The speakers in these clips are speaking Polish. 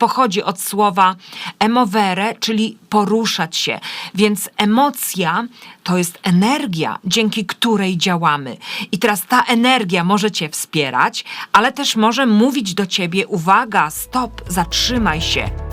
pochodzi od słowa emovere, czyli poruszać się. Więc emocja to jest energia, dzięki której działamy. I teraz ta energia może cię wspierać, ale też może mówić do ciebie: uwaga, stop, zatrzymaj się.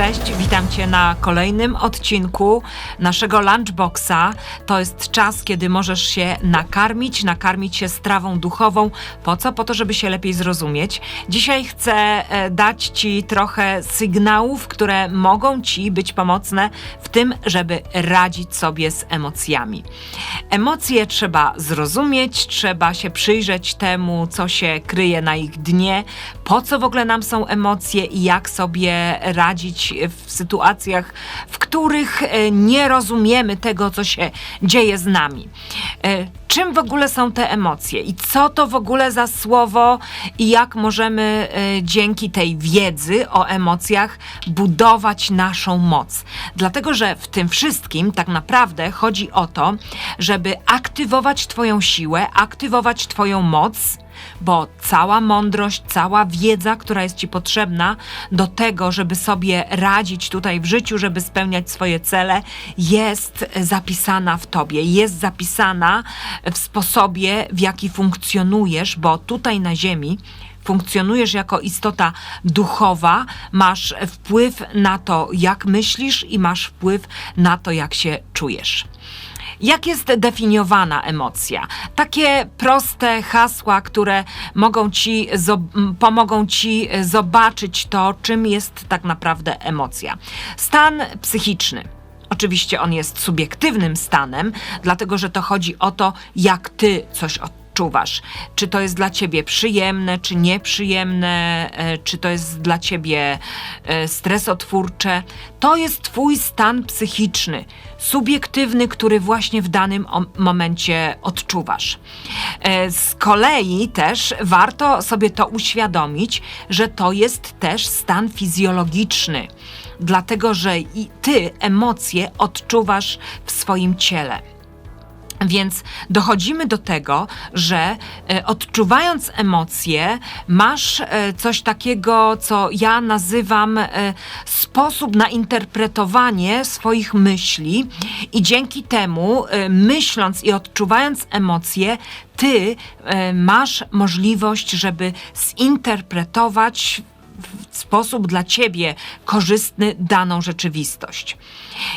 Cześć, witam Cię na kolejnym odcinku naszego lunchboxa. To jest czas, kiedy możesz się nakarmić, nakarmić się strawą duchową. Po co? Po to, żeby się lepiej zrozumieć. Dzisiaj chcę e, dać Ci trochę sygnałów, które mogą Ci być pomocne w tym, żeby radzić sobie z emocjami. Emocje trzeba zrozumieć, trzeba się przyjrzeć temu, co się kryje na ich dnie, po co w ogóle nam są emocje i jak sobie radzić w sytuacjach, w których e, nie rozumiemy tego, co się dzieje z nami. E, Czym w ogóle są te emocje i co to w ogóle za słowo i jak możemy e, dzięki tej wiedzy o emocjach budować naszą moc? Dlatego, że w tym wszystkim tak naprawdę chodzi o to, żeby aktywować Twoją siłę, aktywować Twoją moc bo cała mądrość, cała wiedza, która jest Ci potrzebna do tego, żeby sobie radzić tutaj w życiu, żeby spełniać swoje cele, jest zapisana w Tobie, jest zapisana w sposobie, w jaki funkcjonujesz, bo tutaj na Ziemi funkcjonujesz jako istota duchowa, masz wpływ na to, jak myślisz i masz wpływ na to, jak się czujesz. Jak jest definiowana emocja? Takie proste hasła, które mogą ci, pomogą ci zobaczyć to, czym jest tak naprawdę emocja. Stan psychiczny. Oczywiście on jest subiektywnym stanem, dlatego że to chodzi o to, jak ty coś odczuwasz. Czy to jest dla ciebie przyjemne, czy nieprzyjemne, e, czy to jest dla ciebie e, stresotwórcze. To jest twój stan psychiczny, subiektywny, który właśnie w danym momencie odczuwasz. E, Z kolei też warto sobie to uświadomić, że to jest też stan fizjologiczny dlatego że i ty emocje odczuwasz w swoim ciele. Więc dochodzimy do tego, że e, odczuwając emocje, masz e, coś takiego, co ja nazywam e, sposób na interpretowanie swoich myśli, i dzięki temu, myśląc i odczuwając emocje, ty masz możliwość, żeby zinterpretować w sposób dla ciebie korzystny daną rzeczywistość.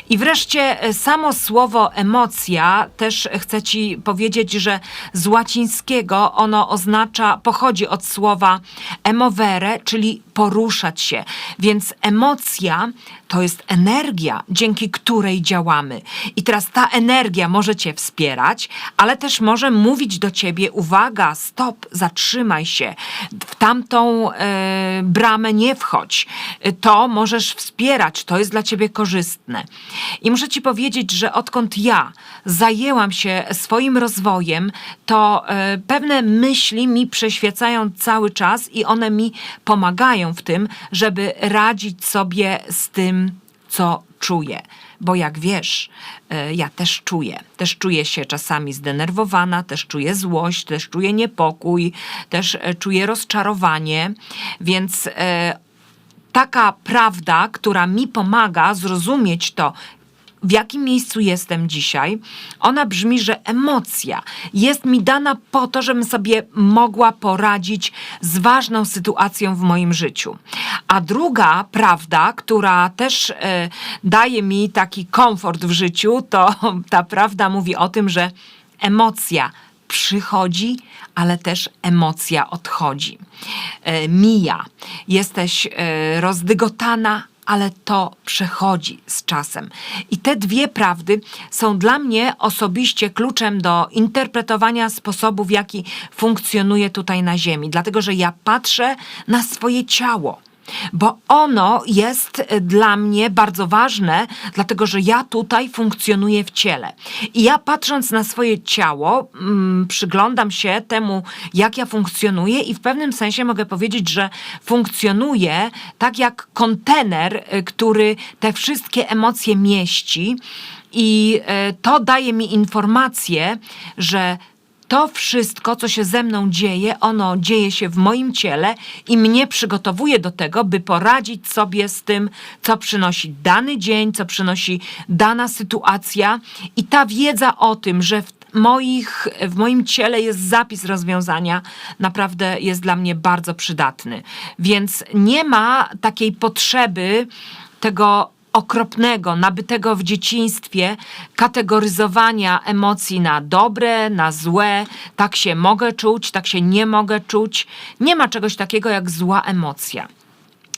I wreszcie e, samo słowo emocja też chcę ci powiedzieć, że z łacińskiego ono oznacza, pochodzi od słowa emovere, czyli poruszać się. Więc emocja to jest energia, dzięki której działamy. I teraz ta energia może cię wspierać, ale też może mówić do ciebie: uwaga, stop, zatrzymaj się, w tamtą e, bramę nie wchodź. To możesz wspierać, to jest dla ciebie korzystne. I muszę ci powiedzieć, że odkąd ja zajęłam się swoim rozwojem, to e, pewne myśli mi przeświecają cały czas i one mi pomagają w tym, żeby radzić sobie z tym, co czuję. Bo jak wiesz, e, ja też czuję. Też czuję się czasami zdenerwowana, też czuję złość, też czuję niepokój, też e, czuję rozczarowanie, więc e, taka prawda, która mi pomaga zrozumieć to, w jakim miejscu jestem dzisiaj, ona brzmi, że emocja jest mi dana po to, żebym sobie mogła poradzić z ważną sytuacją w moim życiu. A druga prawda, która też e, daje mi taki komfort w życiu, to ta prawda mówi o tym, że emocja przychodzi, ale też emocja odchodzi. E, mija. Jesteś e, rozdygotana, ale to przechodzi z czasem. I te dwie prawdy są dla mnie osobiście kluczem do interpretowania sposobu, w jaki funkcjonuję tutaj na Ziemi. Dlatego, że ja patrzę na swoje ciało. Bo ono jest e, dla mnie bardzo ważne, dlatego że ja tutaj funkcjonuję w ciele. I ja patrząc na swoje ciało, mm, przyglądam się temu, jak ja funkcjonuję, i w pewnym sensie mogę powiedzieć, że funkcjonuję tak jak kontener, e, który te wszystkie emocje mieści. I e, to daje mi informację, że to wszystko, co się ze mną dzieje, ono dzieje się w moim ciele i mnie przygotowuje do tego, by poradzić sobie z tym, co przynosi dany dzień, co przynosi dana sytuacja. I ta wiedza o tym, że w moich, w moim ciele jest zapis rozwiązania, naprawdę jest dla mnie bardzo przydatny. Więc nie ma takiej potrzeby tego okropnego, nabytego w dzieciństwie kategoryzowania emocji na dobre, na złe, tak się mogę czuć, tak się nie mogę czuć. Nie ma czegoś takiego jak zła emocja.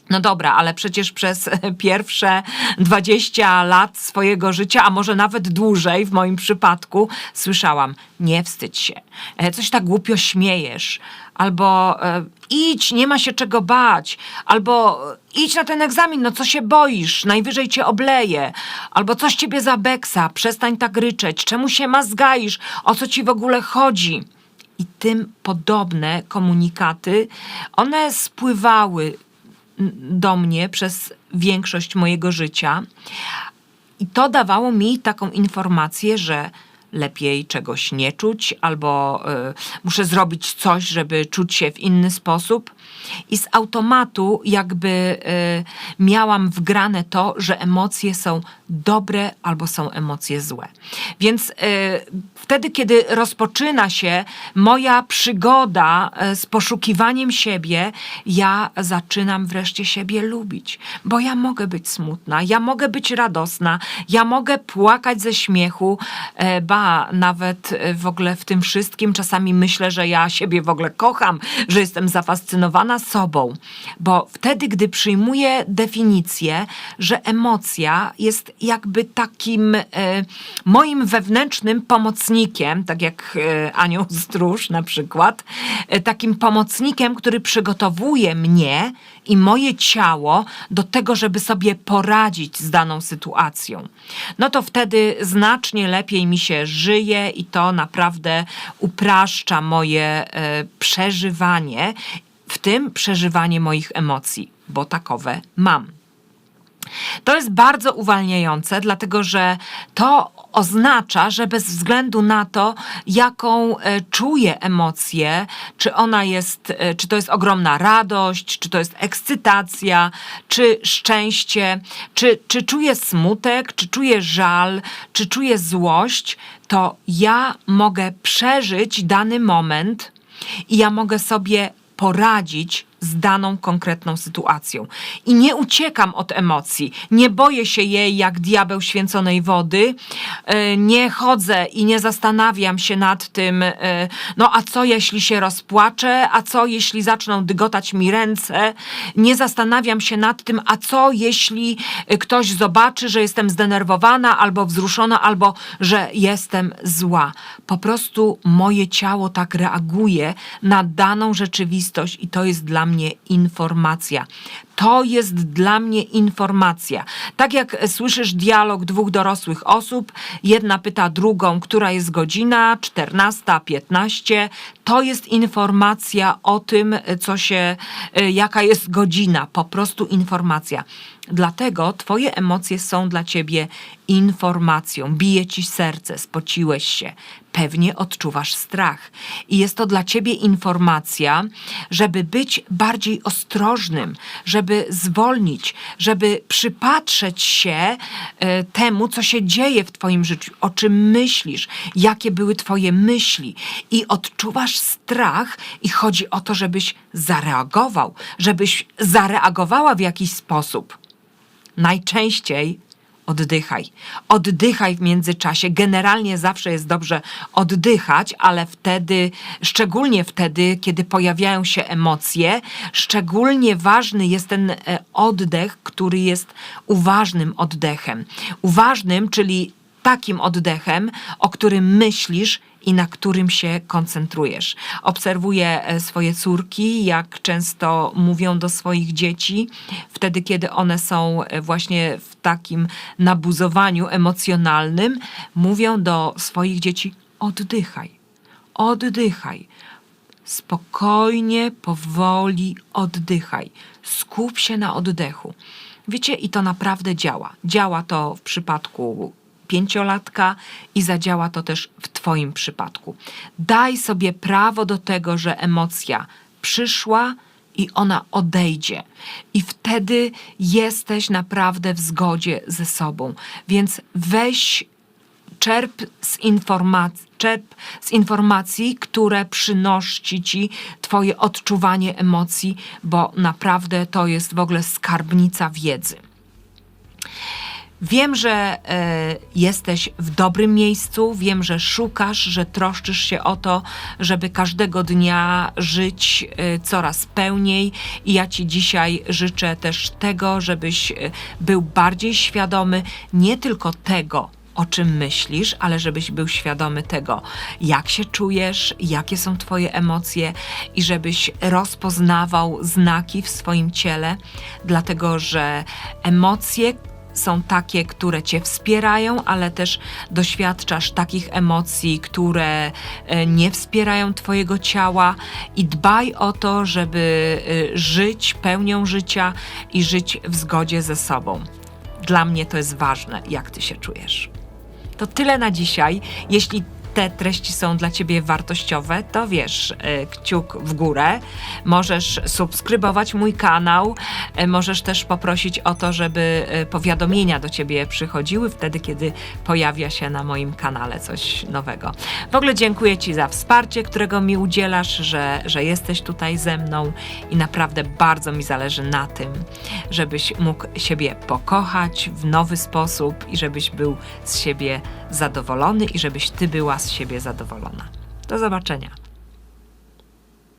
No dobra, ale przecież przez pierwsze 20 lat swojego życia, a może nawet dłużej w moim przypadku, słyszałam: nie wstydź się, e, coś tak głupio śmiejesz, albo e, idź, nie ma się czego bać, albo e, idź na ten egzamin, no co się boisz, najwyżej cię obleje, albo coś ciebie zabeksa, przestań tak ryczeć, czemu się mazgaisz, o co ci w ogóle chodzi. I tym podobne komunikaty, one spływały do mnie przez większość mojego życia. I to dawało mi taką informację, że lepiej czegoś nie czuć, albo y, muszę zrobić coś, żeby czuć się w inny sposób. I z automatu jakby y, miałam wgrane to, że emocje są dobre albo są emocje złe. Więc y, wtedy, kiedy rozpoczyna się moja przygoda z poszukiwaniem siebie, ja zaczynam wreszcie siebie lubić, bo ja mogę być smutna, ja mogę być radosna, ja mogę płakać ze śmiechu, ba, nawet e, w ogóle w tym wszystkim czasami myślę, że ja siebie w ogóle kocham, że jestem zafascynowana sobą, bo wtedy, gdy przyjmuję definicję, że emocja jest jakby takim e, moim wewnętrznym pomocnikiem, tak jak e, Anioł Stróż na przykład, e, takim pomocnikiem, który przygotowuje mnie i moje ciało do tego, żeby sobie poradzić z daną sytuacją. No to wtedy znacznie lepiej mi się żyje i to naprawdę upraszcza moje przeżywanie, w tym przeżywanie moich emocji, bo takowe mam. To jest bardzo uwalniające, dlatego że to oznacza, że bez względu na to, jaką e, czuję emocję, czy ona jest, e, czy to jest ogromna radość, czy to jest ekscytacja, czy szczęście, czy, czy czuję smutek, czy czuję żal, czy czuję złość, to ja mogę przeżyć dany moment i ja mogę sobie poradzić z daną konkretną sytuacją. I nie uciekam od emocji, nie boję się jej jak diabeł święconej wody, e, nie chodzę i nie zastanawiam się nad tym, e, no a co jeśli się rozpłaczę, a co jeśli zaczną dygotać mi ręce, nie zastanawiam się nad tym, a co jeśli ktoś zobaczy, że jestem zdenerwowana albo wzruszona, albo że jestem zła. Po prostu moje ciało tak reaguje na daną rzeczywistość i to jest dla mnie mnie informacja. To jest dla mnie informacja. Tak jak słyszysz dialog dwóch dorosłych osób, jedna pyta drugą, która jest godzina, 14, 15, to jest informacja o tym, co się, jaka jest godzina, po prostu informacja. Dlatego Twoje emocje są dla Ciebie informacją. Bije Ci serce, spociłeś się, pewnie odczuwasz strach. I jest to dla Ciebie informacja, żeby być bardziej ostrożnym, żeby zwolnić, żeby przypatrzeć się e, temu, co się dzieje w Twoim życiu, o czym myślisz, jakie były Twoje myśli. I odczuwasz strach, i chodzi o to, żebyś zareagował, żebyś zareagowała w jakiś sposób. Najczęściej oddychaj. Oddychaj w międzyczasie. Generalnie zawsze jest dobrze oddychać, ale wtedy, szczególnie wtedy, kiedy pojawiają się emocje, szczególnie ważny jest ten e, oddech, który jest uważnym oddechem. Uważnym, czyli takim oddechem, o którym myślisz i na którym się koncentrujesz. Obserwuję e, swoje córki, jak często mówią do swoich dzieci, wtedy, kiedy one są e, właśnie w takim nabuzowaniu emocjonalnym, mówią do swoich dzieci: oddychaj, oddychaj. Spokojnie, powoli oddychaj. Skup się na oddechu. Wiecie, i to naprawdę działa. Działa to w przypadku pięciolatka i zadziała to też w Twoim przypadku. Daj sobie prawo do tego, że emocja przyszła i ona odejdzie. I wtedy jesteś naprawdę w zgodzie ze sobą. Więc weź czerp z informacji, czerp z informacji, które przynosi ci twoje odczuwanie emocji, bo naprawdę to jest w ogóle skarbnica wiedzy. Wiem, że e, jesteś w dobrym miejscu, wiem, że szukasz, że troszczysz się o to, żeby każdego dnia żyć e, coraz pełniej. I ja Ci dzisiaj życzę też tego, żebyś e, był bardziej świadomy nie tylko tego, o czym myślisz, ale żebyś był świadomy tego, jak się czujesz, jakie są Twoje emocje i żebyś rozpoznawał znaki w swoim ciele, dlatego że emocje, są takie, które cię wspierają, ale też doświadczasz takich emocji, które e, nie wspierają twojego ciała i dbaj o to, żeby e, żyć pełnią życia i żyć w zgodzie ze sobą. Dla mnie to jest ważne, jak ty się czujesz. To tyle na dzisiaj. Jeśli te treści są dla Ciebie wartościowe, to wiesz, e, kciuk w górę. Możesz subskrybować mój kanał, e, możesz też poprosić o to, żeby e, powiadomienia do Ciebie przychodziły wtedy, kiedy pojawia się na moim kanale coś nowego. W ogóle dziękuję Ci za wsparcie, którego mi udzielasz, że, że jesteś tutaj ze mną i naprawdę bardzo mi zależy na tym, żebyś mógł siebie pokochać w nowy sposób i żebyś był z siebie zadowolony i żebyś Ty była z siebie zadowolona. Do zobaczenia.